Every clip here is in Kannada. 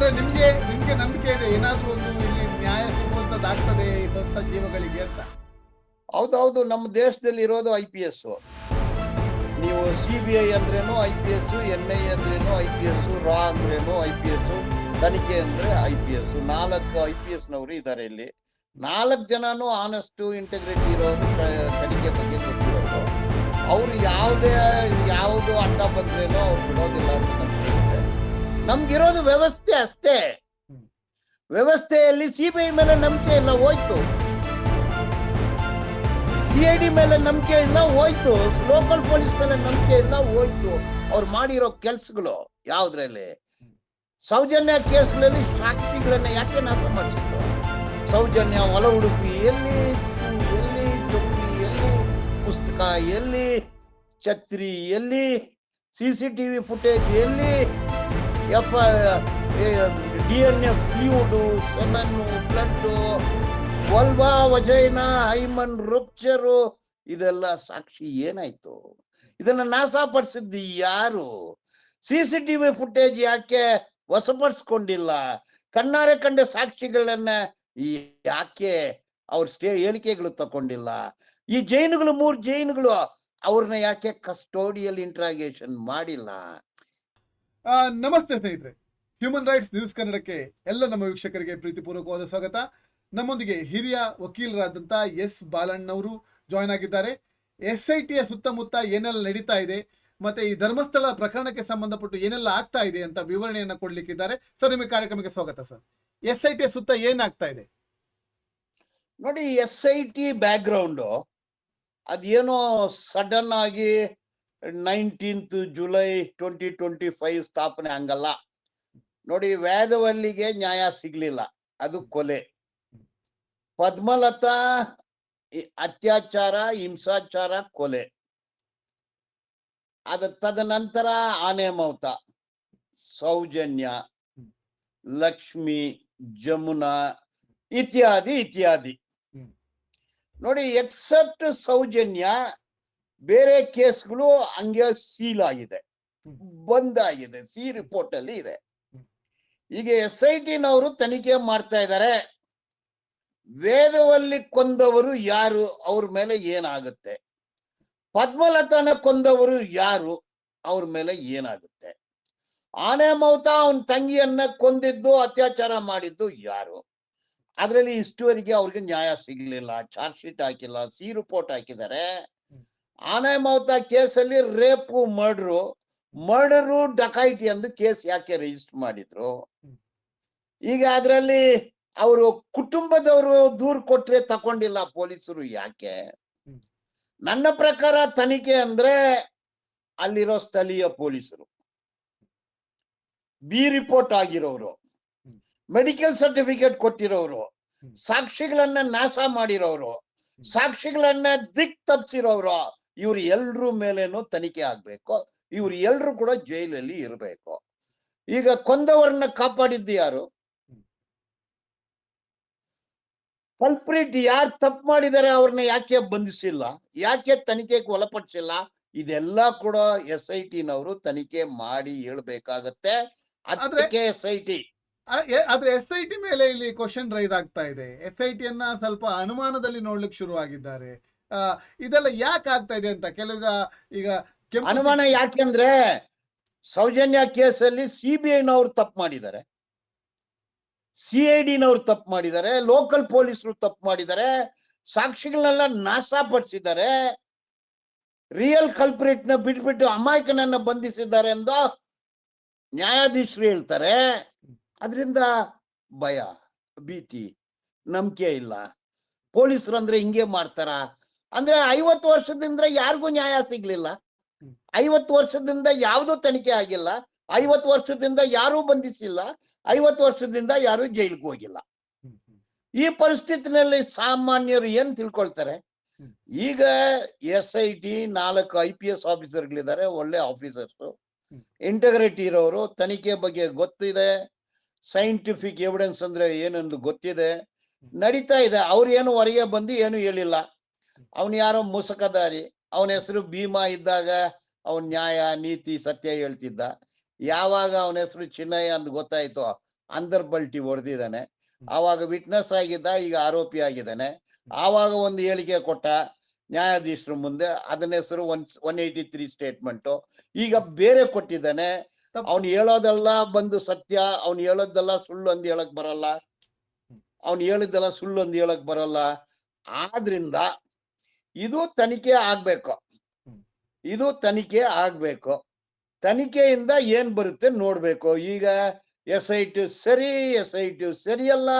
ಅಂದ್ರೆ ನಿಮಗೆ, ನಿಮ್ಗೆ ನಂಬಿಕೆ ಇದೆ, ಏನಾದರೂ ಒಂದು ಇಲ್ಲಿ ನ್ಯಾಯ ಸಿಗುವಂತದ್ದಾಗ್ತದೆ ಇದಂತ ಜೀವಗಳಿಗೆ ಅಂತ? ಹೌದೌದು, ನಮ್ಮ ದೇಶದಲ್ಲಿ ಇರೋದು ಐ ಪಿ ಎಸ್ ನೀವು ಸಿ ಬಿ ಐ ಅಂದ್ರೇನು I P S N I ಅಂದ್ರೇನು ಐ ಪಿ ಎಸ್ ರಾ ಅಂದ್ರೇನು ಐ ಪಿ ಎಸ್ ತನಿಖೆ ಅಂದ್ರೆ ಐ ಪಿ ಎಸ್ ನಾಲ್ಕು ಐ ಪಿ ಎಸ್ ನವರು ಇದ್ದಾರೆ ಇಲ್ಲಿ. ನಾಲ್ಕು ಜನನು ಆನೆಸ್ಟು ಇಂಟೆಗ್ರಿಟಿ ಇರೋ ತನಿಖೆ ಬಗ್ಗೆ ಗೊತ್ತಿರೋದು ಅವ್ರು ಯಾವುದೇ, ಯಾವುದು ಅಡ್ಡ ಬಂದ್ರೇನೋ ಅವ್ರು ಬಿಡೋದಿಲ್ಲ. ನಮ್ಗಿರೋದು ವ್ಯವಸ್ಥೆ ಅಷ್ಟೇ. ವ್ಯವಸ್ಥೆಯಲ್ಲಿ ಸಿ ಬಿ ಐ ಮೇಲೆ ನಂಬಿಕೆ ಇಲ್ಲ ಹೋಯ್ತು. ಸಿ ಐ ಡಿ ಮೇಲೆ ನಂಬಿಕೆ ಇಲ್ಲ ಹೋಯ್ತು. ಲೋಕಲ್ ಪೊಲೀಸ್ ಮೇಲೆ ನಂಬಿಕೆ ಇಲ್ಲ ಹೋಯ್ತು. ಅವ್ರು ಮಾಡಿರೋ ಕೆಲ್ಸಗಳು ಯಾವ್ದ್ರಲ್ಲಿ? ಸೌಜನ್ಯ ಕೇಸ್ಗಳಲ್ಲಿ ಸಾಕ್ಷಿಗಳನ್ನ ಯಾಕೆ ನಾಶ ಮಾಡಿಸಿದ್ರು? ಸೌಜನ್ಯ ಹೊಲ ಉಡುಪಿ ಎಲ್ಲಿ ಎಲ್ಲಿ ಚೊಕ್ಲಿ ಎಲ್ಲಿ ಪುಸ್ತಕ ಎಲ್ಲಿ ಛತ್ರಿ ಎಲ್ಲಿ C C T V footage ಎಲ್ಲಿ F D N A fluid semen blood vulva vagina hymen rupture ಇದೆಲ್ಲ ಸಾಕ್ಷಿ ಏನಾಯ್ತು? ಇದನ್ನ ನಾಶಪಡಿಸಿದ್ದು ಯಾರು? C C T V footage ಯಾಕೆ ವಶಪಡಿಸ್ಕೊಂಡಿಲ್ಲ? ಕಣ್ಣಾರೆ ಕಂಡ ಸಾಕ್ಷಿಗಳನ್ನ ಯಾಕೆ ಅವ್ರ ಸ್ಟೇ, ಹೇಳಿಕೆಗಳು ತಗೊಂಡಿಲ್ಲ? ಈ ಜೈನುಗಳು ಮೂರು ಜೈನುಗಳು ಅವ್ರನ್ನ ಯಾಕೆ ಕಸ್ಟೋಡಿಯಲ್ ಇಂಟ್ರಾಗೇಷನ್ ಮಾಡಿಲ್ಲ? ನಮಸ್ತೆ ಸ್ನೇಹಿತರೆ. ಹ್ಯೂಮನ್ ರೈಟ್ಸ್ ನ್ಯೂಸ್ ಕನ್ನಡಕ್ಕೆ ಎಲ್ಲ ನಮ್ಮ ವೀಕ್ಷಕರಿಗೆ ಪ್ರೀತಿಪೂರ್ವಕವಾದ ಸ್ವಾಗತ. ನಮ್ಮೊಂದಿಗೆ ಹಿರಿಯ ವಕೀಲರಾದಂಥ ಎಸ್ ಬಾಲಣ್ಣವರು ಜಾಯ್ನ್ ಆಗಿದ್ದಾರೆ. ಎಸ್ ಐ ಟಿಯ ಸುತ್ತಮುತ್ತ ಏನೆಲ್ಲ ನಡೀತಾ ಇದೆ, ಮತ್ತೆ ಈ ಧರ್ಮಸ್ಥಳ ಪ್ರಕರಣಕ್ಕೆ ಸಂಬಂಧಪಟ್ಟು ಏನೆಲ್ಲ ಆಗ್ತಾ ಇದೆ ಅಂತ ವಿವರಣೆಯನ್ನು ಕೊಡ್ಲಿಕ್ಕಿದ್ದಾರೆ. ಸರ್, ನಿಮಗೆ ಕಾರ್ಯಕ್ರಮಕ್ಕೆ ಸ್ವಾಗತ ಸರ್. ಎಸ್ ಐ ಟಿಯ ಸುತ್ತ ಏನಾಗ್ತಾ ಇದೆ? ನೋಡಿ ಎಸ್ ಐ ಟಿ ಬ್ಯಾಕ್ಗ್ರೌಂಡು ಅದೇನೋ ಸಡನ್ ಆಗಿ nineteenth July twenty twenty five ಸ್ಥಾಪನೆ ಹಂಗಲ್ಲ. ನೋಡಿ ವೇದವಲ್ಲಿಗೆ ನ್ಯಾಯ ಸಿಗ್ಲಿಲ್ಲ. ಅದು ಕೊಲೆ. ಪದ್ಮಲತಾ ಅತ್ಯಾಚಾರ ಹಿಂಸಾಚಾರ ಕೊಲೆ. ಅದ ತದನಂತರ ಆನೆ ಮೌತ ಸೌಜನ್ಯ ಲಕ್ಷ್ಮಿ ಜಮುನಾ ಇತ್ಯಾದಿ ಇತ್ಯಾದಿ. ನೋಡಿ ಎಕ್ಸೆಪ್ಟ್ ಸೌಜನ್ಯ ಬೇರೆ ಕೇಸ್ಗಳು ಹಂಗೆ ಸೀಲ್ ಆಗಿದೆ. ಹ್ಮ್. ಬಂದ್ ಆಗಿದೆ ಸಿ ರಿಪೋರ್ಟ್ ಅಲ್ಲಿ ಇದೆ. ಈಗ ಎಸ್ ಐ ಟಿನವರು ತನಿಖೆ ಮಾಡ್ತಾ ಇದ್ದಾರೆ. ವೇದವಲ್ಲಿ ಕೊಂದವರು ಯಾರು ಅವ್ರ ಮೇಲೆ ಏನಾಗುತ್ತೆ? ಪದ್ಮಲತಾನ ಕೊಂದವರು ಯಾರು ಅವ್ರ ಮೇಲೆ ಏನಾಗುತ್ತೆ? ಆನೆ ಮೌತ ಅವನ ತಂಗಿಯನ್ನ ಕೊಂದಿದ್ದು ಅತ್ಯಾಚಾರ ಮಾಡಿದ್ದು ಯಾರು? ಅದರಲ್ಲಿ ಇಷ್ಟುವರೆಗೆ ಅವ್ರಿಗೆ ನ್ಯಾಯ ಸಿಗ್ಲಿಲ್ಲ. ಚಾರ್ಜ್ ಶೀಟ್ ಹಾಕಿಲ್ಲ ಸಿ ರಿಪೋರ್ಟ್ ಹಾಕಿದ್ದಾರೆ. ಆನೆ ಮೌತ ಕೇಸಲ್ಲಿ ರೇಪು ಮರ್ಡ್ರು ಮರ್ಡರು ಡಕಾಯಿಟಿ ಅಂದು ಕೇಸ್ ಯಾಕೆ ರಿಜಿಸ್ಟರ್ ಮಾಡಿದ್ರು? ಈಗ ಅದರಲ್ಲಿ ಅವರು ಕುಟುಂಬದವರು ದೂರು ಕೊಟ್ರೆ ತಕೊಂಡಿಲ್ಲ ಪೊಲೀಸರು ಯಾಕೆ? ನನ್ನ ಪ್ರಕಾರ ತನಿಖೆ ಅಂದ್ರೆ ಅಲ್ಲಿರೋ ಸ್ಥಳೀಯ ಪೊಲೀಸರು. ಬಿ ರಿಪೋರ್ಟ್ ಆಗಿರೋರು. ಮೆಡಿಕಲ್ ಸರ್ಟಿಫಿಕೇಟ್ ಕೊಟ್ಟಿರೋರು. ಸಾಕ್ಷಿಗಳನ್ನ ನಾಶ ಮಾಡಿರೋರು. ಸಾಕ್ಷಿಗಳನ್ನ ದಿಕ್ ತಪ್ಪಿಸಿರೋರು ಇವ್ರು ಎಲ್ರ ಮೇಲೇನು ತನಿಖೆ ಆಗ್ಬೇಕು ಇವ್ರು ಎಲ್ರು ಕೂಡ ಜೈಲಲ್ಲಿ ಇರಬೇಕು. ಈಗ ಕೊಂದವರನ್ನ ಕಾಪಾಡಿದ್ದು ಯಾರು? ಕಲ್ಪ್ರಿಟ್ ಯಾರು ತಪ್ಪು ಮಾಡಿದ್ದಾರೆ ಅವ್ರನ್ನ ಯಾಕೆ ಬಂಧಿಸಿಲ್ಲ ಯಾಕೆ ತನಿಖೆಗೆ ಒಳಪಡಿಸಿಲ್ಲ ಇದೆಲ್ಲ ಕೂಡ ಎಸ್ ಐ ಟಿನವರು ತನಿಖೆ ಮಾಡಿ ಹೇಳ್ಬೇಕಾಗತ್ತೆ. ಅದಕ್ಕೆ ಎಸ್ ಐ ಟಿ ಆದ್ರೆ ಎಸ್ ಐ ಟಿ ಮೇಲೆ ಇಲ್ಲಿ ಕ್ವಶನ್ ರೈಸ್ ಆಗ್ತಾ ಇದೆ. ಎಸ್ ಐ ಟಿಯನ್ನ ಸ್ವಲ್ಪ ಅನುಮಾನದಲ್ಲಿ ನೋಡ್ಲಿಕ್ಕೆ ಶುರು ಆಗಿದ್ದಾರೆ ಇದೆಲ್ಲ ಯಾಕೆ ಆಗ್ತಾ ಇದೆ ಅಂತ ಕೆಲವು ಈಗ ಅನುಮಾನ ಯಾಕೆಂದ್ರೆ ಸೌಜನ್ಯ ಕೇಸಲ್ಲಿ ಸಿ ಬಿ ಐನವ್ರು ತಪ್ಪು ಮಾಡಿದ್ದಾರೆ. ಸಿ ಐ ಡಿನವ್ರು ತಪ್ಪು ಮಾಡಿದ್ದಾರೆ. ಲೋಕಲ್ ಪೊಲೀಸರು ತಪ್ಪು ಮಾಡಿದ್ದಾರೆ. ಸಾಕ್ಷಿಗಳನ್ನೆಲ್ಲ ನಾಶ ಪಡಿಸಿದ್ದಾರೆ. ರಿಯಲ್ ಕಲ್ಪ್ರೇಟ್ನ ಬಿಟ್ಬಿಟ್ಟು ಅಮಾಯಕನನ್ನ ಬಂಧಿಸಿದ್ದಾರೆ ಎಂದು ನ್ಯಾಯಾಧೀಶರು ಹೇಳ್ತಾರೆ. ಅದರಿಂದ ಭಯ, ಭೀತಿ, ನಂಬಿಕೆ ಇಲ್ಲ. ಪೊಲೀಸರು ಅಂದ್ರೆ ಹಿಂಗೆ ಮಾಡ್ತಾರ? ಅಂದ್ರೆ ಐವತ್ತು ವರ್ಷದಿಂದ ಯಾರಿಗೂ ನ್ಯಾಯ ಸಿಗ್ಲಿಲ್ಲ. ಐವತ್ತು ವರ್ಷದಿಂದ ಯಾವ್ದು ತನಿಖೆ ಆಗಿಲ್ಲ. ಐವತ್ತು ವರ್ಷದಿಂದ ಯಾರೂ ಬಂಧಿಸಿಲ್ಲ. ಐವತ್ತು ವರ್ಷದಿಂದ ಯಾರು ಜೈಲಿಗೆ ಹೋಗಿಲ್ಲ. ಈ ಪರಿಸ್ಥಿತಿನಲ್ಲಿ ಸಾಮಾನ್ಯರು ಏನ್ ತಿಳ್ಕೊಳ್ತಾರೆ? ಈಗ ಎಸ್ ಐ ಟಿ ನಾಲ್ಕು ಐ ಪಿ ಎಸ್ ಆಫೀಸರ್ಗಳಿದ್ದಾರೆ ಒಳ್ಳೆ ಆಫೀಸರ್ಸ್. ಇಂಟಗ್ರಿಟಿ ಇರೋರು ತನಿಖೆ ಬಗ್ಗೆ ಗೊತ್ತಿದೆ. ಸೈಂಟಿಫಿಕ್ ಎವಿಡೆನ್ಸ್ ಅಂದ್ರೆ ಏನೊಂದು ಗೊತ್ತಿದೆ. ನಡೀತಾ ಇದೆ. ಅವ್ರು ಏನು ಹೊರಗೆ ಬಂದು ಏನು ಹೇಳಿಲ್ಲ. ಅವನು ಯಾರೋ ಮುಸುಕದಾರಿ ಅವನ ಹೆಸರು ಭೀಮಾ ಇದ್ದಾಗ ಅವನ್ ನ್ಯಾಯ ನೀತಿ ಸತ್ಯ ಹೇಳ್ತಿದ್ದ. ಯಾವಾಗ ಅವನ ಹೆಸರು ಚಿನ್ನಯ್ಯ ಅಂತ ಗೊತ್ತಾಯ್ತು ಅಂದರ್ ಬಲ್ಟಿ ಹೊಡೆದಿದ್ದಾನೆ. ಆವಾಗ ವಿಟ್ನೆಸ್ ಆಗಿದ್ದ ಈಗ ಆರೋಪಿ ಆಗಿದ್ದಾನೆ. ಆವಾಗ ಒಂದು ಹೇಳಿಕೆ ಕೊಟ್ಟ ನ್ಯಾಯಾಧೀಶರ ಮುಂದೆ ಅದನ್ನ ಹೆಸರು one one eighty three statement. ಈಗ ಬೇರೆ ಕೊಟ್ಟಿದ್ದಾನೆ. ಅವನು ಅವ್ನು ಹೇಳೋದೆಲ್ಲ ಬಂದು ಸತ್ಯ ಅವ್ನು ಹೇಳೋದೆಲ್ಲ ಸುಳ್ಳು ಅಂದ್ ಹೇಳಕ್ ಬರಲ್ಲ. ಅವ್ನು ಹೇಳಿದ್ದೆಲ್ಲ ಸುಳ್ಳು ಅಂದ್ ಹೇಳಕ್ ಬರಲ್ಲ. ಆದ್ರಿಂದ ಇದು ತನಿಖೆ ಆಗ್ಬೇಕು. ಇದು ತನಿಖೆ ಆಗ್ಬೇಕು. ತನಿಖೆಯಿಂದ ಏನ್ ಬರುತ್ತೆ ನೋಡ್ಬೇಕು. ಈಗ ಎಸ್ ಐ ಟಿ ಸರಿ ಎಸ್ ಐ ಟಿ ಸರಿಯಲ್ಲ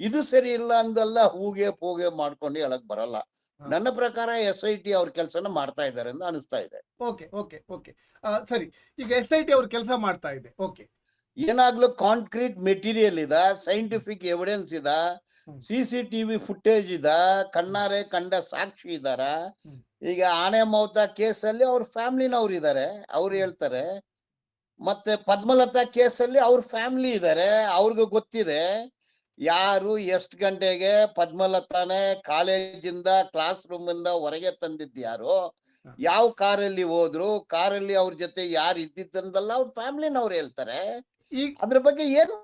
ಇದು ಸರಿ ಇಲ್ಲ ಅಂದಲ್ಲ ಹೂಗೆ ಪೂಗೆ ಮಾಡ್ಕೊಂಡು ಹೇಳಕ್ ಬರಲ್ಲ. ನನ್ನ ಪ್ರಕಾರ ಎಸ್ ಐ ಟಿ ಅವ್ರ ಕೆಲಸನ ಮಾಡ್ತಾ ಇದ್ದಾರೆ ಅಂತ ಅನಿಸ್ತಾ ಇದೆ. Okay okay okay. ಸರಿ. ಈಗ ಎಸ್ ಐ ಟಿ ಅವ್ರ ಕೆಲಸ ಮಾಡ್ತಾ ಇದೆ. ಓಕೆ. ಏನಾಗ್ಲೂ ಕಾಂಕ್ರೀಟ್ ಮೆಟೀರಿಯಲ್ ಇದ ಸೈಂಟಿಫಿಕ್ ಎವಿಡೆನ್ಸ್ ಇದ C C T V footage ಇದ ಕಣ್ಣಾರೆ ಕಂಡ ಸಾಕ್ಷಿ ಇದಾರ. ಈಗ ಆನೆ ಮೌತ ಕೇಸಲ್ಲಿ ಅವ್ರ ಫ್ಯಾಮಿಲಿನವ್ರು ಇದಾರೆ ಅವ್ರು ಹೇಳ್ತಾರೆ. ಮತ್ತೆ ಪದ್ಮಲತಾ ಕೇಸಲ್ಲಿ ಅವ್ರ ಫ್ಯಾಮಿಲಿ ಇದಾರೆ ಅವ್ರಿಗೂ ಗೊತ್ತಿದೆ. ಯಾರು ಎಷ್ಟು ಗಂಟೆಗೆ ಪದ್ಮಲತಾನೆ ಕಾಲೇಜಿಂದ ಕ್ಲಾಸ್ ರೂಮ್ ಇಂದ ಹೊರಗೆ ತಂದಿದ್ದು ಯಾರು? ಯಾವ ಕಾರಲ್ಲಿ ಹೋದ್ರು? ಕಾರಲ್ಲಿ ಅವ್ರ ಜೊತೆ ಯಾರು ಇದ್ದಿದ್ದಂದಲ್ಲ ಅವ್ರ ಫ್ಯಾಮಿಲಿನವ್ರು ಹೇಳ್ತಾರೆ. ಈಗ ಅದ್ರ ಬಗ್ಗೆ ಏನು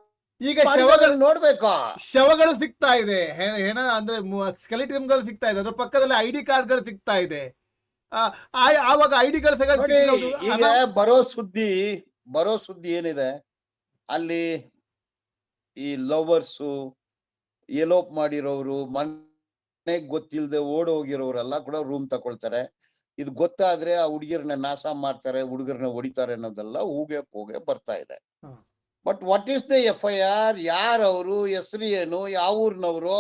ಈಗ ಶವಗಳು ನೋಡ್ಬೇಕು? ಶವಗಳು ಸಿಗ್ತಾ ಇದೆ. ಹೆಣ ಅಂದ್ರೆ ಸ್ಕೆಲಿಟನ್ಗಳು ಸಿಗ್ತಾ ಇದೆ. ಅದ್ರ ಪಕ್ಕದಲ್ಲಿ ಐ ಡಿ ಕಾರ್ಡ್ಗಳು ಸಿಗ್ತಾ ಇದೆ. ಆವಾಗ ಐ ಡಿಗಳು ಬರೋ ಸುದ್ದಿ ಬರೋ ಸುದ್ದಿ ಏನಿದೆ? ಅಲ್ಲಿ ಈ ಲವರ್ಸು ಎಲೋಪ್ ಮಾಡಿರೋರು ಮನೆ ಗೊತ್ತಿಲ್ಲದೆ ಓಡ್ ಹೋಗಿರೋರೆಲ್ಲ ಕೂಡ ರೂಮ್ ತಕೊಳ್ತಾರೆ ಇದು ಗೊತ್ತಾದ್ರೆ ಆ ಹುಡುಗಿರನ್ನ ನಾಶ ಮಾಡ್ತಾರೆ ಹುಡುಗರನ್ನ ಹೊಡಿತಾರೆ ಅನ್ನೋದೆಲ್ಲ ಹೂಗೆ ಹೋಗೆ ಬರ್ತಾ ಇದೆ. But what is the F I R ಯಾರವರು ಹೆಸರು ಏನು? ಯಾವ ಊರ್ನವರು?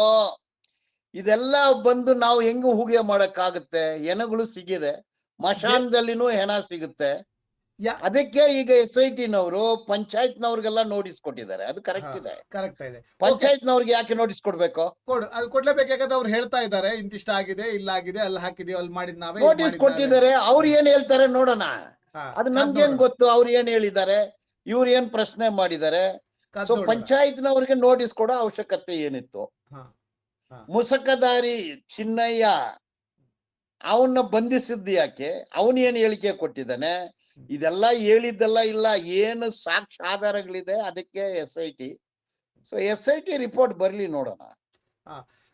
ಇದೆಲ್ಲ ಬಂದು ನಾವು ಹೆಂಗ ಹೂಗೆ ಮಾಡಕ್ಕಾಗುತ್ತೆ? ಹೆಣಗಳು ಸಿಗಿದೆ. ಮಶಾನದಲ್ಲಿನೂ ಹೆಣ ಸಿಗುತ್ತೆ. ಅದಕ್ಕೆ ಈಗ ಎಸ್ ಐ ಟಿನವರು ಪಂಚಾಯತ್ನವ್ರಿಗೆಲ್ಲ ನೋಟಿಸ್ ಕೊಟ್ಟಿದ್ದಾರೆ. ಅದು ಕರೆಕ್ಟ್. ಇದೆ. ಕರೆಕ್ಟ್ ಇದೆ. ಪಂಚಾಯತ್ನವ್ರಿಗೆ ಯಾಕೆ ನೋಟಿಸ್ ಕೊಡ್ಬೇಕು? ಕೊಡು. ಅದು ಕೊಡ್ಲೇಬೇಕು ಯಾಕಂದ್ರೆ ಅವ್ರು ಹೇಳ್ತಾ ಇದ್ದಾರೆ. ಇಂತಿಷ್ಟ ಆಗಿದೆ ಇಲ್ಲ ಆಗಿದೆ ಅಲ್ಲಿ ಹಾಕಿದೀವಿ ಅಲ್ಲಿ ಮಾಡಿದ್ ನಾವೇ ನೋಟಿಸ್. ಕೊಟ್ಟಿದ್ದಾರೆ. ಅವ್ರು ಏನ್ ಹೇಳ್ತಾರೆ ನೋಡೋಣ. ಅದು ನಮ್ಗೆ ಗೊತ್ತು? ಅವ್ರು ಏನ್ ಹೇಳಿದ್ದಾರೆ? ಇವ್ರು ಏನ್ ಪ್ರಶ್ನೆ ಮಾಡಿದ್ದಾರೆ? ಸೊ. ಪಂಚಾಯತ್ನವ್ರಿಗೆ ನೋಟಿಸ್ ಕೊಡೋ ಅವಶ್ಯಕತೆ ಏನಿತ್ತು. ಮುಸಕದಾರಿ ಚಿನ್ನಯ್ಯ ಅವನ್ನ ಬಂಧಿಸಿದ್ದು ಯಾಕೆ? ಅವನ್ ಏನ್ ಹೇಳಿಕೆ ಕೊಟ್ಟಿದ್ದಾನೆ? ಇದೆಲ್ಲ ಹೇಳಿದ್ದೆಲ್ಲ ಇಲ್ಲ. ಏನು ಸಾಕ್ಷಿ ಆಧಾರಗಳಿದೆ ಅದಕ್ಕೆ S I T so S I T report ಬರ್ಲಿ ನೋಡೋಣ.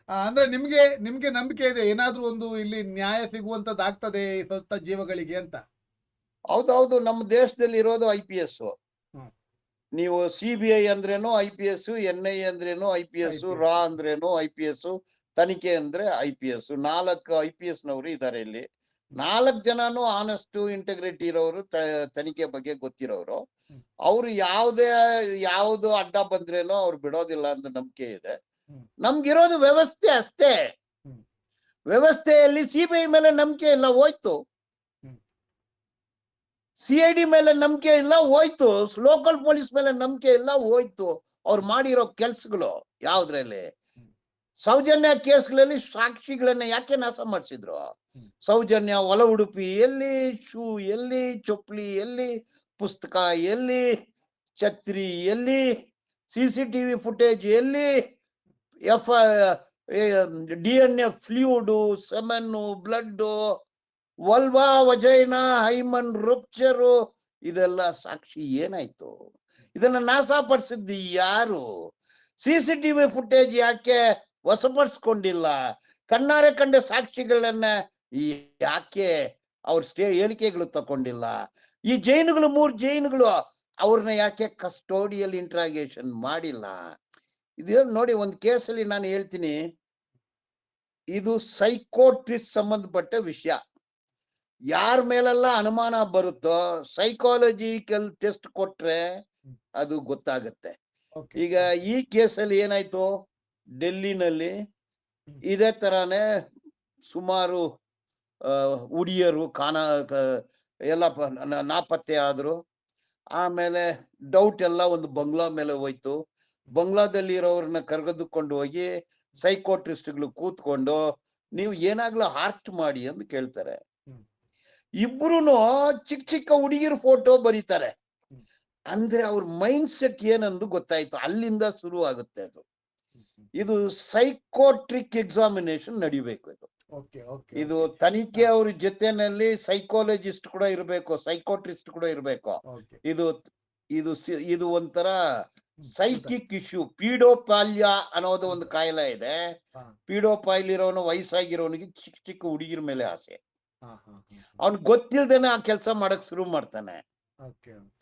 ಅಂದ್ರೆ ನಿಮ್ಗೆ ನಿಮ್ಗೆ ನಂಬಿಕೆ ಇದೆ? ಏನಾದ್ರೂ ಒಂದು ಇಲ್ಲಿ ನ್ಯಾಯ ಸಿಗುವಂತದ್ದು ಆಗ್ತದೆ ಈ ಜೀವಗಳಿಗೆ ಅಂತ? ಹೌದೌದು. ನಮ್ಮ ದೇಶದಲ್ಲಿ ಇರೋದು ಐ ಪಿ ಎಸ್. ನೀವು ಸಿ ಬಿ ಐ ಅಂದ್ರೇನು I P S N I ಅಂದ್ರೇನು ಐ ಪಿ ಎಸ್ ರಾ ಅಂದ್ರೇನು ಐ ಪಿ ಎಸ್ ತನಿಖೆ ಅಂದ್ರೆ ಐ ಪಿ ಎಸ್ ನಾಲ್ಕು ಐ ಪಿ ಎಸ್ ನವರು ಇದ್ದಾರೆ ಇಲ್ಲಿ ನಾಲ್ಕು ಜನನು ಆನೆಸ್ಟ್ ಇಂಟಗ್ರಿಟಿ ಇರೋರು ತನಿಖೆ ಬಗ್ಗೆ ಗೊತ್ತಿರೋರು. ಅವ್ರು ಯಾವುದೇ ಯಾವ್ದು ಅಡ್ಡ ಬಂದ್ರೇನು ಅವ್ರು ಬಿಡೋದಿಲ್ಲ ಅಂತ ನಂಬಿಕೆ ಇದೆ. ನಮ್ಗಿರೋದು ವ್ಯವಸ್ಥೆ ಅಷ್ಟೇ. ವ್ಯವಸ್ಥೆಯಲ್ಲಿ ಸಿ ಬಿ ಐ ಮೇಲೆ ನಂಬಿಕೆ ಇಲ್ಲ ಹೋಯ್ತು. ಸಿ ಐ ಡಿ ಮೇಲೆ ನಂಬಿಕೆ ಇಲ್ಲ, ಹೋಯ್ತು. ಲೋಕಲ್ ಪೊಲೀಸ್ ಮೇಲೆ ನಂಬಿಕೆ ಇಲ್ಲ, ಹೋಯ್ತು. ಅವ್ರು ಮಾಡಿರೋ ಕೆಲ್ಸಗಳು ಯಾವ್ದ್ರಲ್ಲಿ? ಸೌಜನ್ಯ ಕೇಸ್ಗಳಲ್ಲಿ ಸಾಕ್ಷಿಗಳನ್ನ ಯಾಕೆ ನಾಶ ಮಾಡಿಸಿದ್ರು? ಸೌಜನ್ಯ, ಒಲ ಉಡುಪಿ, ಎಲ್ಲಿ ಶೂ, ಎಲ್ಲಿ ಚೊಪ್ಲಿ ಎಲ್ಲಿ ಪುಸ್ತಕ, ಎಲ್ಲಿ ಛತ್ರಿ, ಎಲ್ಲಿ C C T V footage ಎಲ್ಲಿ F D N A fluid semen blood vulva vagina hymen rupture. ಇದೆಲ್ಲ ಸಾಕ್ಷಿ ಏನಾಯ್ತು? ಇದನ್ನ ನಾಶಪಡಿಸಿದ್ದು ಯಾರು? C C T V footage ಯಾಕೆ ವಶಪಡಿಸ್ಕೊಂಡಿಲ್ಲ? ಕಣ್ಣಾರೆ ಕಂಡ ಸಾಕ್ಷಿಗಳನ್ನ ಯಾಕೆ ಅವ್ರ ಸ್ಟೇ ಹೇಳಿಕೆಗಳು ತಕೊಂಡಿಲ್ಲ ಈ ಜೈನುಗಳು ಮೂರು ಜೈನುಗಳು ಅವ್ರನ್ನ ಯಾಕೆ ಕಸ್ಟೋಡಿಯಲ್ ಇಂಟ್ರಾಗೇಷನ್ ಮಾಡಿಲ್ಲ? ಇದು ನೋಡಿ ಒಂದು ಕೇಸಲ್ಲಿ ನಾನು ಹೇಳ್ತೀನಿ. ಇದು ಸೈಕೋಟ್ರಿಸ್ಟ್ ಸಂಬಂಧಪಟ್ಟ ವಿಷಯ. ಯಾರ ಮೇಲೆಲ್ಲ ಅನುಮಾನ ಬರುತ್ತೋ ಸೈಕಾಲಜಿಕಲ್ ಟೆಸ್ಟ್ ಕೊಟ್ರೆ ಅದು ಗೊತ್ತಾಗತ್ತೆ. ಈಗ ಈ ಕೇಸಲ್ಲಿ ಏನಾಯ್ತು? ಡೆಲ್ಲಿನಲ್ಲಿ ಇದೇ ತರಾನೇ ಸುಮಾರು ಉಡಿಯರು ಕಾನ ಎಲ್ಲ ನಾಪತ್ತೆ ಆದ್ರು. ಆಮೇಲೆ ಡೌಟ್ ಎಲ್ಲ ಒಂದು ಬಂಗ್ಲಾ ಮೇಲೆ ಹೋಯ್ತು. ಬಂಗ್ಲಾದಲ್ಲಿ ಇರೋರನ್ನ ಕರೆದುಕೊಂಡು ಹೋಗಿ ಸೈಕೋಟ್ರಿಸ್ಟ್ಗಳು ಕೂತ್ಕೊಂಡು ನೀವು ಏನಾಗ್ಲೂ ಹಾರ್ಟ್ ಮಾಡಿ ಅಂತ ಕೇಳ್ತಾರೆ. ಇಬ್ರು ಚಿಕ್ಕ ಚಿಕ್ಕ ಹುಡುಗಿರ ಫೋಟೋ ಬರೀತಾರೆ. ಅಂದ್ರೆ ಅವ್ರ ಮೈಂಡ್ ಸೆಟ್ ಏನಂದು ಗೊತ್ತಾಯ್ತು. ಅಲ್ಲಿಂದ ಶುರು ಆಗುತ್ತೆ ಅದು. ಇದು ಸೈಕೋಟ್ರಿಕ್ ಎಕ್ಸಾಮಿನೇಷನ್ ನಡಿಬೇಕು ಇದು. ಇದು ತನಿಖೆ ಅವ್ರ ಜೊತೆನಲ್ಲಿ ಸೈಕಾಲಜಿಸ್ಟ್ ಕೂಡ ಇರಬೇಕು ಸೈಕೋಟ್ರಿಸ್ಟ್ ಕೂಡ ಇರಬೇಕು. ಇದು ಇದು ಇದು ಒಂಥರ ಸೈಕಿಕ್ ಇಶ್ಯೂ ಪೀಡೋಪಾಲ್ಯ ಅನ್ನೋದು ಒಂದು ಕಾಯಿಲೆ ಇದೆ. ಇರೋನು ವಯಸ್ಸಾಗಿರೋನಿಗೆ ಚಿಕ್ಕ ಚಿಕ್ಕ ಹುಡುಗಿರ ಮೇಲೆ ಆಸೆ. ಅವ್ನ್ ಗೊತ್ತಿಲ್ದೇನೆ ಆ ಕೆಲಸ ಮಾಡಕ್ ಶುರು ಮಾಡ್ತಾನೆ.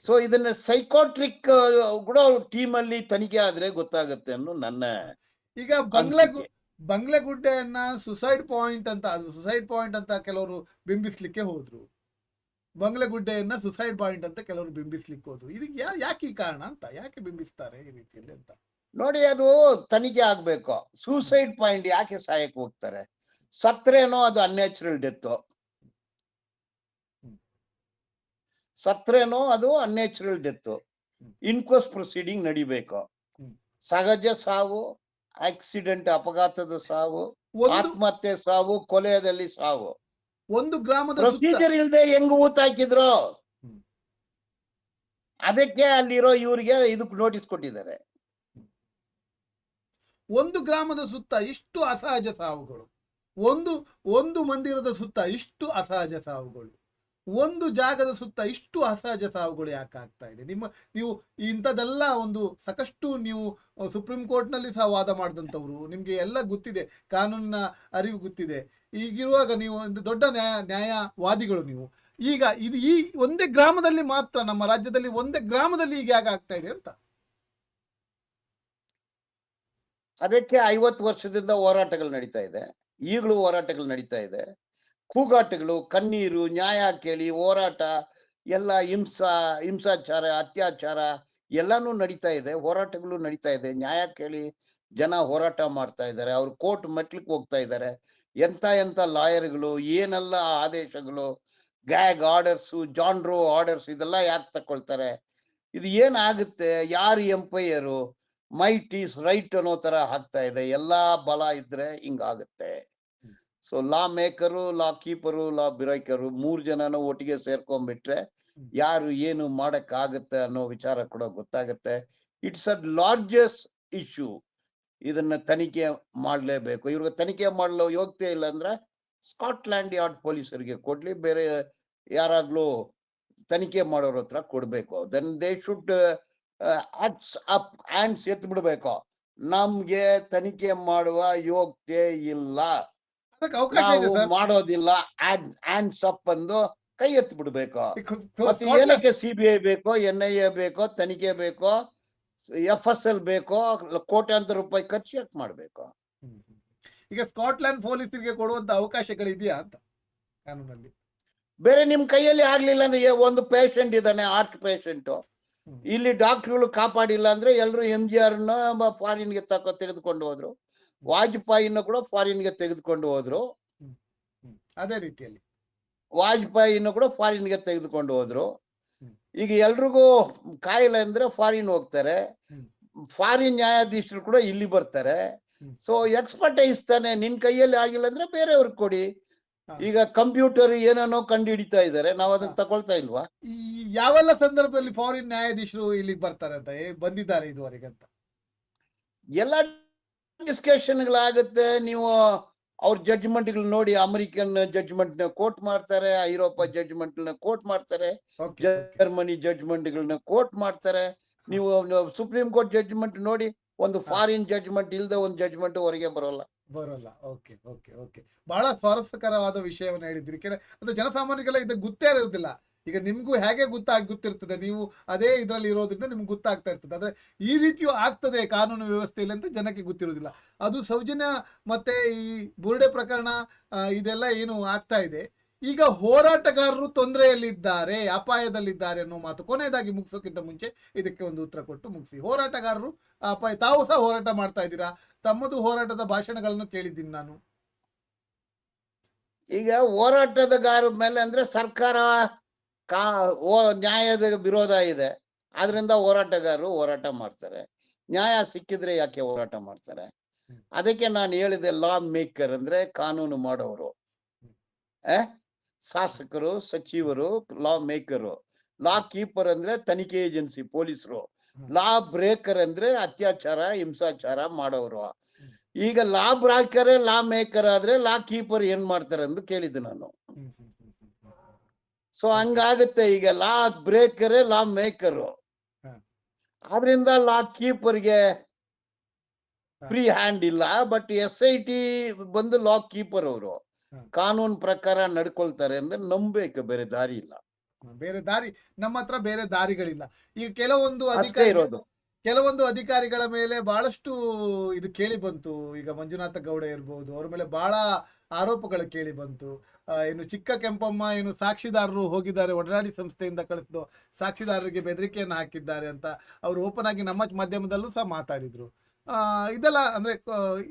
ಸೊ ಇದನ್ನ ಸೈಕೋಟ್ರಿಕ್ ಕೂಡ ಟೀಮ್ ಅಲ್ಲಿ ತನಿಖೆ ಆದ್ರೆ ಗೊತ್ತಾಗುತ್ತೆ ಅನ್ನೋ ನನ್ನ ಈಗ ಬಂಗ್ಲೆ ಬಂಗ್ಲೆ ಗುಡ್ಡೆಯನ್ನ ಸುಸೈಡ್ ಪಾಯಿಂಟ್ ಅಂತ ಅದು ಸುಸೈಡ್ ಪಾಯಿಂಟ್ ಅಂತ ಕೆಲವರು ಬಿಂಬಿಸ್ಲಿಕ್ಕೆ ಹೋದ್ರು. ಬಂಗ್ಲೆಗುಡ್ಡೆಯನ್ನ ಸುಸೈಡ್ ಪಾಯಿಂಟ್ ಅಂತ ಕೆಲವರು ಬಿಂಬಿಸ್ಲಿಕ್ಕೆ ಹೋದ್ರು. ಇದಕ್ಕೆ ಯಾ ಯಾಕೆ ಈ ಕಾರಣ ಅಂತ ಯಾಕೆ ಬಿಂಬಿಸ್ತಾರೆ ಈ ರೀತಿಯಲ್ಲಿ ಅಂತ? ನೋಡಿ ಅದು ತನಿಖೆ ಆಗ್ಬೇಕು. ಸೂಸೈಡ್ ಪಾಯಿಂಟ್ ಯಾಕೆ ಸಾಯಕ್ ಹೋಗ್ತಾರೆ? ಸತ್ರೇನೋ ಅದು ಅನ್ಯಾಚುರಲ್ ಡೆತ್ ಸತ್ರೇನೋ ಅದು ಅನ್ಯಾಚುರಲ್ ಡೆತ್ ಇನ್ಕೋಸ್ ಇನ್ಕ್ವೆಸ್ಟ್ ಪ್ರೊಸೀಡಿಂಗ್ ನಡಿಬೇಕು. ಸಹಜ ಸಾವು ಆಕ್ಸಿಡೆಂಟ್ ಅಪಘಾತದ ಸಾವು ಒಂದು ಆತ್ಮಹತ್ಯೆ ಸಾವು ಕೊಲೆಯದಲ್ಲಿ ಸಾವು. ಒಂದು ಗ್ರಾಮದ ಪ್ರೊಸೀಜರ್ ಇಲ್ಲದೆ ಹೆಂಗ್ ಊತ ಹಾಕಿದ್ರು? ಅದಕ್ಕೆ ಅಲ್ಲಿರೋ ಇವ್ರಿಗೆ ಇದಕ್ ನೋಟಿಸ್ ಕೊಟ್ಟಿದ್ದಾರೆ. ಒಂದು ಗ್ರಾಮದ ಸುತ್ತ ಇಷ್ಟು ಅಸಹಜ ಸಾವುಗಳು. ಒಂದು ಒಂದು ಮಂದಿರದ ಸುತ್ತ ಇಷ್ಟು ಅಸಹಜ ಸಾವುಗಳು. ಒಂದು ಜಾಗದ ಸುತ್ತ ಇಷ್ಟು ಅಸಹಜ ಸಾವುಗಳು ಯಾಕೆ ಆಗ್ತಾ ಇದೆ? ನಿಮ್ಮ, ನೀವು ಇಂಥದ್ದೆಲ್ಲ ಒಂದು ಸಾಕಷ್ಟು ನೀವು ಸುಪ್ರೀಂ ಕೋರ್ಟ್ನಲ್ಲಿ ಸಹ ವಾದ ಮಾಡಿದಂಥವ್ರು, ನಿಮಗೆ ಎಲ್ಲ ಗೊತ್ತಿದೆ, ಕಾನೂನಿನ ಅರಿವು ಗೊತ್ತಿದೆ. ಈಗಿರುವಾಗ ನೀವು ಒಂದು ದೊಡ್ಡ ನ್ಯಾಯ ನ್ಯಾಯವಾದಿಗಳು ನೀವು. ಈಗ ಇದು ಈ ಒಂದೇ ಗ್ರಾಮದಲ್ಲಿ ಮಾತ್ರ, ನಮ್ಮ ರಾಜ್ಯದಲ್ಲಿ ಒಂದೇ ಗ್ರಾಮದಲ್ಲಿ ಈಗ ಯಾಕೆ ಆಗ್ತಾ ಇದೆ ಅಂತ? ಅದಕ್ಕೆ ಐವತ್ತು ವರ್ಷದಿಂದ ಹೋರಾಟಗಳು ನಡೀತಾ ಇದೆ. ಈಗಲೂ ಹೋರಾಟಗಳು ನಡೀತಾ ಇದೆ. ಕೂಗಾಟಗಳು, ಕಣ್ಣೀರು, ನ್ಯಾಯ ಕೇಳಿ, ಹೋರಾಟ, ಎಲ್ಲ ಹಿಂಸಾ, ಹಿಂಸಾಚಾರ, ಅತ್ಯಾಚಾರ ಎಲ್ಲಾನು ನಡೀತಾ ಇದೆ, ಹೋರಾಟಗಳು ನಡೀತಾ ಇದೆ. ನ್ಯಾಯ ಕೇಳಿ ಜನ ಹೋರಾಟ ಮಾಡ್ತಾ ಇದ್ದಾರೆ. ಅವ್ರು ಕೋರ್ಟ್ ಮೆಟ್ಲಿಕ್ಕೆ ಹೋಗ್ತಾ ಇದ್ದಾರೆ. ಎಂತ ಎಂತ ಲಾಯರ್ಗಳು, ಏನೆಲ್ಲ ಆದೇಶಗಳು, ಗ್ಯಾಗ್ ಆರ್ಡರ್ಸು ಜಾನ್ರೋ ಆರ್ಡರ್ಸ್ ಇದೆಲ್ಲ ಯಾಕೆ ತಕೊಳ್ತಾರೆ ಇದು ಏನಾಗುತ್ತೆ ಯಾರು ಎಂಪೈಯರು? ಮೈಟ್ ಈಸ್ ರೈಟ್ ಅನ್ನೋ ತರ ಆಗ್ತಾ ಇದೆ. ಎಲ್ಲ ಬಲ ಇದ್ರೆ ಹಿಂಗಾಗುತ್ತೆ. So law maker law keeper law breaker ಮೂರ್ ಜನನು ಒಟ್ಟಿಗೆ ಸೇರ್ಕೊಂಡ್ಬಿಟ್ರೆ. ಯಾರು ಏನು ಮಾಡಕ್ ಆಗುತ್ತೆ ಅನ್ನೋ ವಿಚಾರ ಕೂಡ ಗೊತ್ತಾಗುತ್ತೆ ಇಟ್ಸ್ ಅ ಲಾರ್ಜೆಸ್ಟ್ ಇಶ್ಯೂ ಇದನ್ನ ತನಿಖೆ ಮಾಡಲೇಬೇಕು ಇವ್ರಿಗೆ ತನಿಖೆ ಮಾಡಲು ಯೋಗ್ಯತೆ ಇಲ್ಲ ಅಂದ್ರೆ ಸ್ಕಾಟ್ಲ್ಯಾಂಡ್ ಯಾರ್ಡ್ ಪೊಲೀಸರಿಗೆ ಕೊಡ್ಲಿ ಬೇರೆ ಯಾರಾಗ್ಲೂ ತನಿಖೆ ಮಾಡೋರ ಹತ್ರ ಕೊಡ್ಬೇಕು then they should its up hands ಎತ್ ಬಿಡ್ಬೇಕು ನಮ್ಗೆ ತನಿಖೆ ಮಾಡುವ ಯೋಗ್ಯತೆ ಇಲ್ಲ ಅದಕ್ಕೆ ಅವಕಾಶ ಇದೆ ನಾವು ಸರ್. ಮಾಡೋದಿಲ್ಲ. ಹ್ಯಾಂಡ್ಸ್ ಅಪ್ ಅಂದು ಕೈ ಎತ್ ಬಿಡ್ಬೇಕು. ಮತ್ತೆ ಏನಕ್ಕೆ ಸಿ ಬಿ ಐ ಬೇಕೋ ಎನ್ ಐ ಎ ಬೇಕೋ ತನಿಖೆ ಬೇಕೋ ಎಫ್ ಎಸ್ ಎಲ್ ಬೇಕೋ ಕೋಟ್ಯಾಂತರ ರೂಪಾಯಿ ಖರ್ಚು ಯಾಕೆ ಮಾಡ್ಬೇಕು? ಹ್ಮ್. ಈಗ ಸ್ಕಾಟ್ಲ್ಯಾಂಡ್ ಪೊಲೀಸರಿಗೆ ಕೊಡುವಂತ ಅವಕಾಶಗಳಿದೆಯಾ ಅಂತ ಕಾನೂನಲ್ಲಿ? ಬೇರೆ ನಿಮ್ ಕೈಯಲ್ಲಿ ಆಗ್ಲಿಲ್ಲ ಅಂದ್ರೆ ಏ- ಒಂದು ಪೇಷಂಟ್ ಇದ್ದಾನೆ ಆರ್ಟ್ ಪೇಷಂಟ್ ಇಲ್ಲಿ ಡಾಕ್ಟರ್ಗಳು ಕಾಪಾಡಿಲ್ಲ ಅಂದ್ರೆ ಎಲ್ಲರೂ ಎಂ ಜಿ ಆರ್ನ ಫಾರಿನ್ಗೆ ತಕೊ ತೆಗೆದುಕೊಂಡು ಹೋದ್ರು. ವಾಜಪೇಯಿನ ಕೂಡ ಫಾರಿನ್ಗೆ ತೆಗೆದುಕೊಂಡು ಹೋದ್ರು. ಅದೇ ರೀತಿಯಲ್ಲಿ. ವಾಜಪೇಯಿನ ಕೂಡ ಫಾರಿನ್ಗೆ ತೆಗೆದುಕೊಂಡು ಹೋದ್ರು. ಈಗ ಎಲ್ರಿಗೂ ಕಾಯಿಲೆ ಅಂದ್ರೆ ಫಾರಿನ್ ಹೋಗ್ತಾರೆ. ಫಾರಿನ್ ನ್ಯಾಯಾಧೀಶರು ಕೂಡ ಇಲ್ಲಿ ಬರ್ತಾರೆ. ಸೊ ಎಕ್ಸ್ಪರ್ಟೈಸ್ ತಾನೆ ನಿನ್ ಕೈಯಲ್ಲಿ ಆಗಿಲ್ಲ ಅಂದ್ರೆ ಬೇರೆಯವ್ರಿಗೆ ಕೊಡಿ. ಈಗ ಕಂಪ್ಯೂಟರ್ ಏನೇನೋ ಕಂಡು ಹಿಡಿತಾ ಇದಾರೆ ನಾವ್ ಅದನ್ನ. ತಗೊಳ್ತಾ ಇಲ್ವಾ? ಯಾವೆಲ್ಲ ಸಂದರ್ಭದಲ್ಲಿ ಫಾರಿನ್ ನ್ಯಾಯಾಧೀಶರು ಇಲ್ಲಿಗೆ ಬರ್ತಾರೆ ಅಂತ ಬಂದಿದ್ದಾರೆ ಇದುವರೆಗೆ ಅಂತ ಎಲ್ಲ ಡಿಸ್ಕಷನ್ಗಳಾಗುತ್ತೆ ನೀವು ಅವ್ರ ಜಡ್ಜ್ಮೆಂಟ್ಗಳು ನೋಡಿ ಅಮೆರಿಕನ್ ಜಡ್ಜ್ಮೆಂಟ್ನ ಕೋಟ್ ಮಾಡ್ತಾರೆ ಐರೋಪ ಜಡ್ಜ್ಮೆಂಟ್ನ ಕೋಟ್ ಮಾಡ್ತಾರೆ ಜರ್ಮನಿ ಜಡ್ಜ್ಮೆಂಟ್ಗಳನ್ನ ಕೋಟ್ ಮಾಡ್ತಾರೆ. ನೀವು ಸುಪ್ರೀಂ ಕೋರ್ಟ್ ಜಡ್ಜ್ಮೆಂಟ್ ನೋಡಿ ಒಂದು ಫಾರಿನ್ ಜಡ್ಜ್ಮೆಂಟ್ ಇಲ್ಲದೆ ಒಂದು ಜಡ್ಜ್ಮೆಂಟ್ ಹೊರಗೆ ಬರೋಲ್ಲ. ಬರೋಲ್ಲ. ಓಕೆ ಓಕೆ ಓಕೆ ಬಹಳ ಸ್ವಾರಸ್ಯಕರವಾದ ವಿಷಯವನ್ನು ಹೇಳಿದ್ರಿ ಅಂದ್ರೆ ಜನಸಾಮಾನ್ಯರಿಗೆಲ್ಲ ಇದು ಗೊತ್ತೇ ಇರೋದಿಲ್ಲ. ಈಗ ನಿಮಗೂ ಹೇಗೆ ಗೊತ್ತಾಗಿ, ಗೊತ್ತಿರ್ತದೆ? ನೀವು ಅದೇ ಇದರಲ್ಲಿ ಇರೋದ್ರಿಂದ ನಿಮ್ಗೆ ಗೊತ್ತಾಗ್ತಾ ಇರ್ತದೆ. ಅಂದ್ರೆ ಈ ರೀತಿಯೂ ಆಗ್ತದೆ ಕಾನೂನು ವ್ಯವಸ್ಥೆಯಲ್ಲಿ ಅಂತ ಜನಕ್ಕೆ ಗೊತ್ತಿರೋದಿಲ್ಲ. ಅದು ಸೌಜನ್ಯ ಮತ್ತೆ ಈ ಬುರುಡೆ ಪ್ರಕರಣ ಇದೆಲ್ಲ ಏನು ಆಗ್ತಾ ಇದೆ. ಈಗ ಹೋರಾಟಗಾರರು ತೊಂದರೆಯಲ್ಲಿದ್ದಾರೆ, ಅಪಾಯದಲ್ಲಿದ್ದಾರೆ ಅನ್ನೋ ಮಾತು ಕೊನೆಯದಾಗಿ ಮುಗಿಸೋಕ್ಕಿಂತ ಮುಂಚೆ ಇದಕ್ಕೆ ಒಂದು ಉತ್ತರ ಕೊಟ್ಟು ಮುಗಿಸಿ. ಹೋರಾಟಗಾರರು, ಅಪಾಯ, ತಾವು ಸಹ ಹೋರಾಟ ಮಾಡ್ತಾ ಇದ್ದೀರಾ? ತಮ್ಮದು ಹೋರಾಟದ ಭಾಷಣಗಳನ್ನು ಕೇಳಿದ್ದೀನಿ ನಾನು. ಈಗ ಹೋರಾಟದಗಾರ ಮೇಲೆ ಅಂದ್ರೆ ಸರ್ಕಾರ ಕಾ ಓ ನ್ಯಾಯದ ವಿರೋಧ ಇದೆ. ಆದ್ರಿಂದ ಹೋರಾಟಗಾರರು ಹೋರಾಟ ಮಾಡ್ತಾರೆ. ನ್ಯಾಯ ಸಿಕ್ಕಿದ್ರೆ ಯಾಕೆ ಹೋರಾಟ ಮಾಡ್ತಾರೆ? ಅದಕ್ಕೆ ನಾನು ಹೇಳಿದೆ ಲಾ ಮೇಕರ್ ಅಂದ್ರೆ ಕಾನೂನು ಮಾಡೋರು. ಶಾಸಕರು ಸಚಿವರು ಲಾ ಮೇಕರು ಲಾ ಕೀಪರ್ ಅಂದ್ರೆ ತನಿಖೆ ಏಜೆನ್ಸಿ ಪೊಲೀಸರು. ಲಾ ಬ್ರೇಕರ್ ಅಂದ್ರೆ ಅತ್ಯಾಚಾರ ಹಿಂಸಾಚಾರ ಮಾಡೋರು. ಈಗ ಲಾ ಬ್ರಾಕರೇ ಲಾ ಮೇಕರ್ ಆದ್ರೆ ಲಾ ಕೀಪರ್ ಏನ್ ಮಾಡ್ತಾರೆ ಎಂದು ಕೇಳಿದ್ದೆ ನಾನು ಹ್ಮ್, ಹ್ಮ್, ಹ್ಮ್, ಹ್ಮ್, ಹ್ಮ್, ಹ್ಮ್. ಸೊ ಹಂಗಾಗುತ್ತೆ ಈಗ ಲಾ ಬ್ರೇಕರ್ ಲಾ ಮೇಕರು ಆದ್ರಿಂದ ಲಾ ಕೀಪರ್ಗೆ. ಫ್ರೀ ಹ್ಯಾಂಡ್ ಇಲ್ಲ ಬಟ್ ಎಸ್ ಐ ಟಿ ಬಂದು ಲಾ ಕೀಪರ್ ಅವರು. ಕಾನೂನ್ ಪ್ರಕಾರ ನಡ್ಕೊಳ್ತಾರೆ ಅಂದ್ರೆ ನಂಬೇಕು ಬೇರೆ ದಾರಿ ಇಲ್ಲ. ಬೇರೆ ದಾರಿ ನಮ್ಮ ಹತ್ರ ಬೇರೆ ದಾರಿಗಳಿಲ್ಲ. ಈಗ ಕೆಲವೊಂದು ಅಧಿಕಾರಿ ಇರೋದು. ಕೆಲವೊಂದು ಅಧಿಕಾರಿಗಳ ಮೇಲೆ ಬಹಳಷ್ಟು ಇದು ಕೇಳಿ ಬಂತು. ಈಗ ಮಂಜುನಾಥ ಗೌಡ ಇರ್ಬೋದು, ಅವ್ರ ಮೇಲೆ ಬಹಳ ಆರೋಪಗಳು ಕೇಳಿ ಬಂತು. ಏನು ಚಿಕ್ಕ ಕೆಂಪಮ್ಮ ಏನು ಸಾಕ್ಷಿದಾರರು ಹೋಗಿದ್ದಾರೆ, ಒಡನಾಡಿ ಸಂಸ್ಥೆಯಿಂದ ಕಳಿಸಿದ್ದು ಸಾಕ್ಷಿದಾರರಿಗೆ ಬೆದರಿಕೆಯನ್ನು ಹಾಕಿದ್ದಾರೆ ಅಂತ ಅವರು ಓಪನ್ ಆಗಿ ನಮ್ಮ ಮಾಧ್ಯಮದಲ್ಲೂ ಸಹ ಮಾತಾಡಿದ್ರು. ಇದೆಲ್ಲ ಅಂದ್ರೆ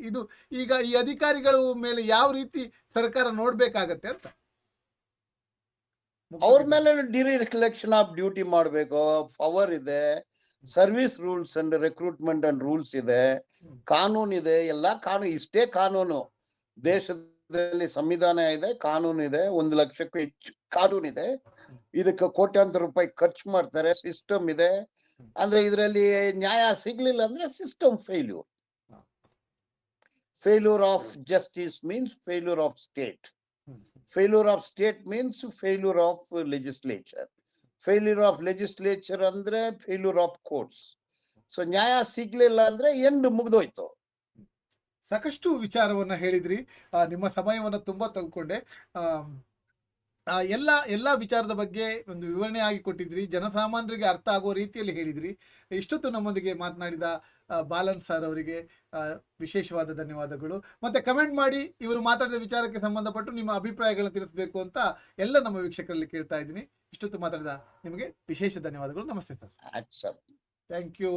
ಇದು ಈಗ ಈ ಅಧಿಕಾರಿಗಳ ಮೇಲೆ ಯಾವ ರೀತಿ ಸರ್ಕಾರ ನೋಡಬೇಕಾಗತ್ತೆ ಅಂತ? ಅವ್ರ ಮೇಲೆ ಡಿರೆಕ್ಷನ್ ಆಫ್ ಡ್ಯೂಟಿ ಮಾಡಬೇಕು ಪವರ್ ಇದೆ. Service rules and recruitment and rules ಇದೆ. ಕಾನೂನು ಇದೆ. ಎಲ್ಲಾ ಕಾನೂನು ಇಷ್ಟೇ ಕಾನೂನು. ದೇಶದಲ್ಲಿ ಸಂವಿಧಾನ ಇದೆ ಕಾನೂನು ಇದೆ ಒಂದು ಲಕ್ಷಕ್ಕೂ ಹೆಚ್ಚು ಕಾನೂನು ಇದೆ. ಇದಕ್ಕೆ ಕೋಟ್ಯಾಂತರ ರೂಪಾಯಿ ಖರ್ಚು ಮಾಡ್ತಾರೆ ಸಿಸ್ಟಮ್ ಇದೆ. ಅಂದ್ರೆ ಇದರಲ್ಲಿ ನ್ಯಾಯ ಸಿಗ್ಲಿಲ್ಲ ಅಂದ್ರೆ system failure. Failure of justice means failure of state. Failure of state means failure of legislature. Failure of legislature ಅಂದ್ರೆ ಫೇಲ್ಯೂರ್ ಆಫ್ ಕೋರ್ಟ್ಸ್ ಸೊ ನ್ಯಾಯ ಸಿಗ್ಲಿಲ್ಲ ಅಂದ್ರೆ ಎಂಡ್ ಮುಗ್ದೋಯ್ತು. ಸಾಕಷ್ಟು ವಿಚಾರವನ್ನ ಹೇಳಿದ್ರಿ. ನಿಮ್ಮ ಸಮಯವನ್ನು ತುಂಬಾ ಆ, ಎಲ್ಲ ಎಲ್ಲ ವಿಚಾರದ ಬಗ್ಗೆ ಒಂದು ವಿವರಣೆ ಆಗಿ ಕೊಟ್ಟಿದ್ರಿ. ಜನಸಾಮಾನ್ಯರಿಗೆ ಅರ್ಥ ಆಗುವ ರೀತಿಯಲ್ಲಿ ಹೇಳಿದ್ರಿ. ಇಷ್ಟೊತ್ತು ನಮ್ಮೊಂದಿಗೆ ಮಾತನಾಡಿದ ಬಾಲನ್ ಸರ್ ಅವರಿಗೆ ವಿಶೇಷವಾದ ಧನ್ಯವಾದಗಳು. ಮತ್ತೆ ಕಮೆಂಟ್ ಮಾಡಿ ಇವರು ಮಾತಾಡಿದ ವಿಚಾರಕ್ಕೆ ಸಂಬಂಧಪಟ್ಟು ನಿಮ್ಮ ಅಭಿಪ್ರಾಯಗಳನ್ನು ತಿಳಿಸಬೇಕು ಅಂತ ಎಲ್ಲ ನಮ್ಮ ವೀಕ್ಷಕರಲ್ಲಿ ಕೇಳ್ತಾ ಇದ್ದೀನಿ. ಇಷ್ಟೊತ್ತು ಮಾತಾಡಿದ ನಿಮಗೆ ವಿಶೇಷ ಧನ್ಯವಾದಗಳು. ನಮಸ್ತೆ ಸರ್ ಥ್ಯಾಂಕ್ ಯು